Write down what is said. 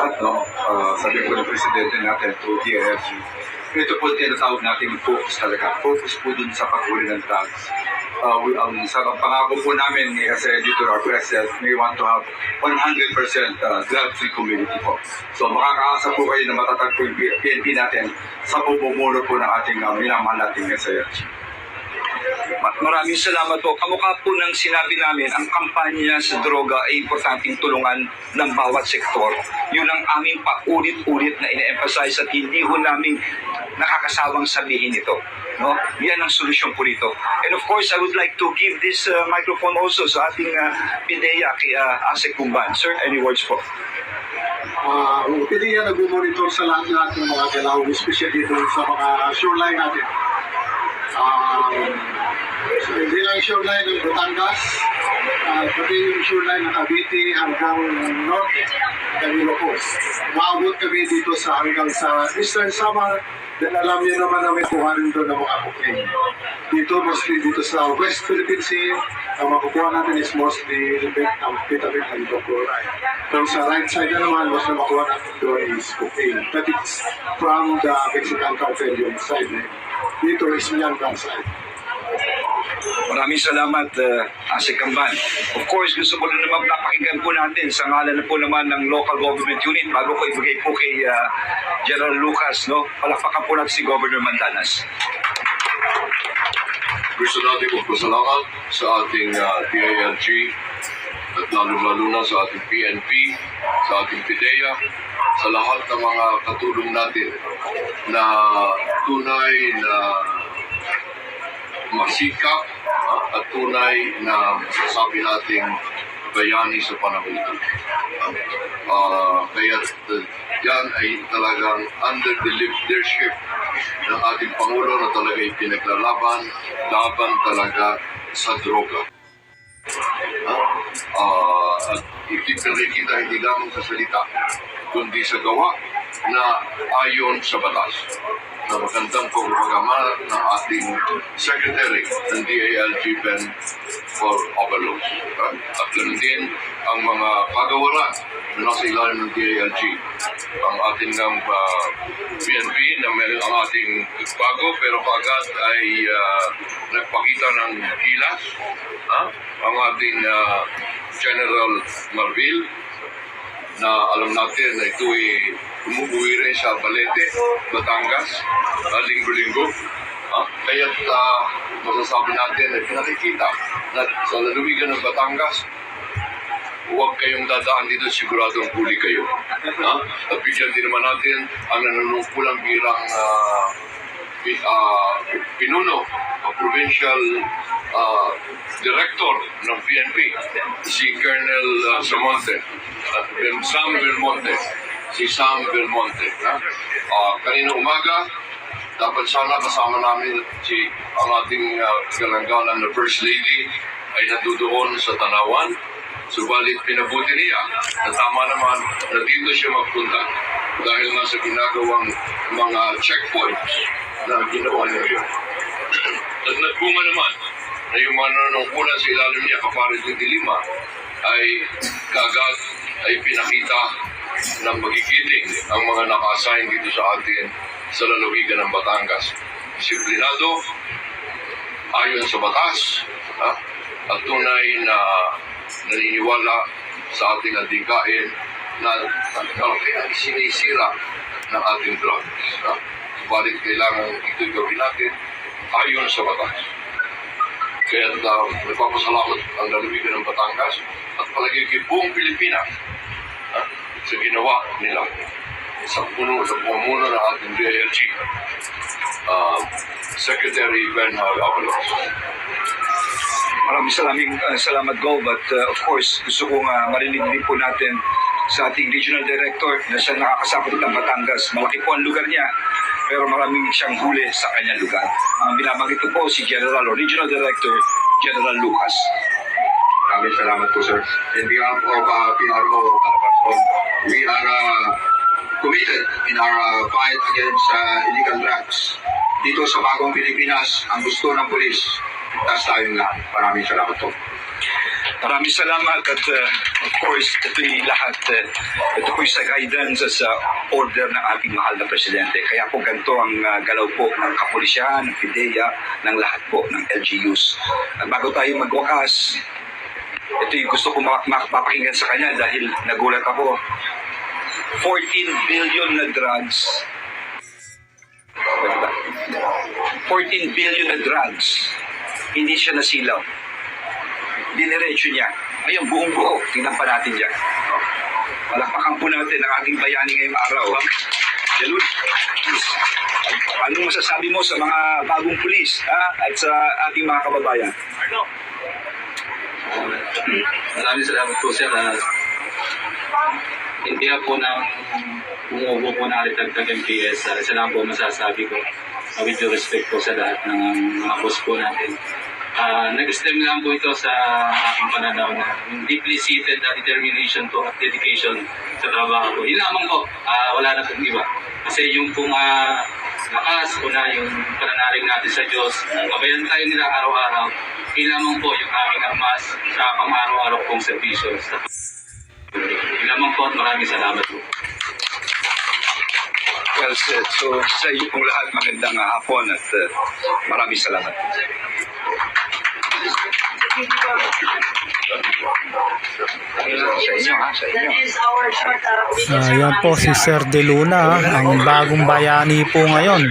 lahat, no? Uh, sabi po ng presidente natin to DIFG. Ito po tinatawag natin focus talaga. Focus po dun sa paghuli ng drugs. Uh, we, um, sa pangako po namin ni kasi dito our we want to have 100% uh, drug-free community po. So makakaasa po kayo na matatag po yung PNP natin sa bubumulo po ng ating uh, minamahal nating SIRG. Ma- Maraming salamat po. Kamukha po ng sinabi namin, ang kampanya sa droga ay importanteng tulungan ng bawat sektor. Yun ang aming paulit-ulit na ine-emphasize at hindi ho namin nakakasawang sabihin ito. No? Yan ang solusyon po rito. And of course, I would like to give this uh, microphone also sa ating uh, PIDEA kay uh, Asek Kumban. Sir, any words po? uh, pwede yan nag-monitor sa lahat-lahat ng mga galaw, especially dito sa mga shoreline natin. Um, so, hindi lang shoreline ng Batangas, uh, pati yung shoreline ng Cavite hanggang north ng Ilocos. Maabot kami dito sa hanggang sa Eastern Samar, then alam niyo naman na may kuhanin doon ng mga cocaine. Dito, mostly dito sa West Philippine Sea, ang makukuha natin is mostly amphetamine and chloride. Pero sa right side na naman, mas na makuha natin doon is cocaine. But it's from the Mexican cartel yung side. Dito is Myanmar side. Maraming salamat, uh, Asik Kamban. Of course, gusto ko na naman napakinggan po natin sa ngalan na po naman ng local government unit bago ko ibigay po kay uh, General Lucas. No? Palakpakan po natin si Governor Mandanas. Gusto natin magpasalamat sa ating uh, DILG at lalo-lalo na sa ating PNP, sa ating PIDEA, sa lahat ng mga katulong natin na tunay na masikap at tunay na masasabi nating bayani sa panahon ito. Ah, kaya uh, yan ay talagang under the leadership ng ating Pangulo na talaga ipinaglalaban, laban talaga sa droga. Ah, at hindi kita hindi lamang sa salita, kundi sa gawa na ayon sa batas na magandang pagpagama ng ating Secretary ng DALG Ben for Overload. At ganun din ang mga kagawaran na nasa ilalim ng DALG. Ang ating ng uh, PNP na may ang ating bago pero kagad ay ah, nagpakita ng gilas. Ha? Ang ating ah, General Marvil na alam natin na ito ay umuwi rin sa Balete, Batangas, uh, linggo-linggo. Ah, kaya uh, masasabi natin na pinakikita na sa lalawigan ng Batangas, huwag kayong dadaan dito, siguradong huli kayo. Ha? At bigyan din naman natin ang nanunungkulang bilang uh, ah, pinuno, uh, provincial ah, director ng PNP, si Colonel uh, Samonte, at Sam Belmonte, si Sam Belmonte. Ha? Ah, kanina umaga, dapat sana kasama namin si ang ating uh, galanggalan na First Lady ay nandoon sa Tanawan. Subalit pinabuti niya na tama naman na dito siya magpunta dahil nga sa ginagawang mga checkpoints na ginawa niya yun. At nagbunga naman na yung mga nanungkulan sa ilalim niya kapares ng dilima ay kagad ay pinakita ng magigiting ang mga naka-assign dito sa atin sa lalawigan ng Batangas. Disiplinado, ayon sa batas, ha? at tunay na naniniwala sa ating adhikain na kalaki ang sinisira ng ating drugs. Ha? Subalit kailangan ito'y gawin natin ayon sa batas. Kaya uh, nagpapasalamat ang lalawigan ng Batangas at palagi kay buong Pilipinas ha? sa ginawa nila sa puno, sa pumuno ng ating DILG. Uh, Secretary Ben Avalos. Maraming salaming, uh, salamat, Go. But uh, of course, gusto kong uh, marinig din po natin sa ating regional director na siya nakakasapot ng Batangas. Malaki po ang lugar niya, pero maraming siyang huli sa kanyang lugar. Ang binabanggit ko po si General o Regional Director General Lucas. Maraming salamat po, sir. In behalf of uh, PRO Calabarzon, we are uh, committed in our uh, fight against uh, illegal drugs. Dito sa bagong Pilipinas, ang gusto ng polis, tas tayong lahat. Maraming salamat po. Maraming salamat at uh, of course, ito'y lahat, uh, ito po'y sa guidance sa order ng ating mahal na presidente. Kaya po ganito ang uh, galaw po ng kapulisyahan, ng PIDEA, ng lahat po ng LGUs. At bago tayo magwakas, ito yung gusto ko makapakinggan sa kanya dahil nagulat ako. 14 billion na drugs. Diba? 14 billion na drugs. Hindi siya nasilaw. Diniretso niya. Ayun, buong buo. Tingnan pa natin dyan. Palakpakan po natin ang ating bayani ngayong araw. Ha? Jalud. Anong masasabi mo sa mga bagong pulis ha? at sa ating mga kababayan? Maraming salamat po sir. Uh, hindi po ng umuubo po ng Alitagtag MPS. Uh, isa lang po masasabi ko uh, with respect po sa lahat ng mga boss po natin. Uh, nag-stem lang po ito sa aking pananaw na yung deeply seated uh, determination po at dedication sa trabaho ko. Yun lamang po, uh, wala na pong iba. Kasi yung pong uh, lakas o na yung pananalig natin sa Diyos, gabayan tayo nila araw-araw. Yun lamang po yung aming armas sa pang-araw-araw pong serbisyo. Sa yun lamang po at maraming salamat po. Well said. So sa iyo pong lahat magandang hapon at uh, maraming salamat. Sa inyo ha, sa inyo. That is our short uh, video, Ah, sir. yan po si. Sir De Luna, ang bagong bayani po ngayon.